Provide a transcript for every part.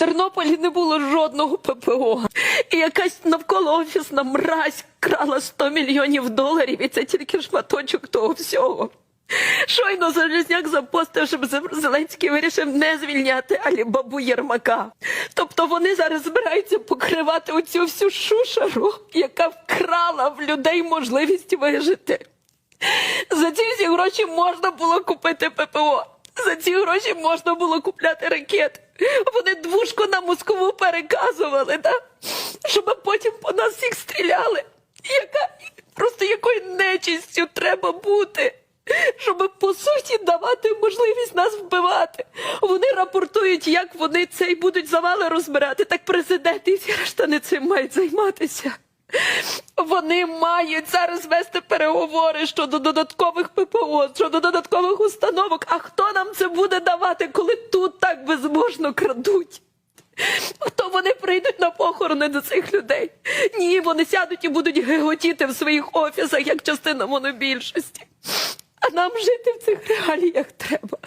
Тернополі не було жодного ППО. І якась навколо офісна мразь крала 100 мільйонів доларів, і це тільки шматочок того всього. Щойно Залізняк запостив, щоб Зеленський вирішив не звільняти Алібабу Єрмака. Тобто вони зараз збираються покривати оцю всю шушеру, яка вкрала в людей можливість вижити. За ці всі гроші можна було купити ППО. За ці гроші можна було купляти ракети. Вони двушку на Москву переказували, да? щоб потім по нас всіх стріляли. Яка просто якою нечистю треба бути, щоб по суті давати можливість нас вбивати. Вони рапортують, як вони цей будуть завали розбирати. Так президент і всі решта не цим мають займатися. Вони мають зараз вести переговори щодо додаткових ППО, щодо додаткових установок. А хто нам це буде давати, коли тут так безбожно крадуть? Хто вони прийдуть на похорони до цих людей? Ні, вони сядуть і будуть геготіти в своїх офісах як частина монобільшості. Нам жити в цих реаліях треба.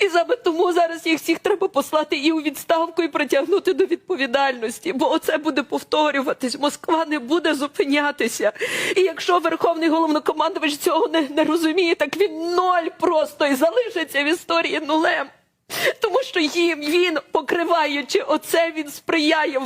І саме тому зараз їх всіх треба послати і у відставку, і притягнути до відповідальності. Бо оце буде повторюватись. Москва не буде зупинятися. І якщо верховний головнокомандувач цього не, не розуміє, так він ноль просто і залишиться в історії нулем. Тому що їм він, покриваючи оце, він сприяє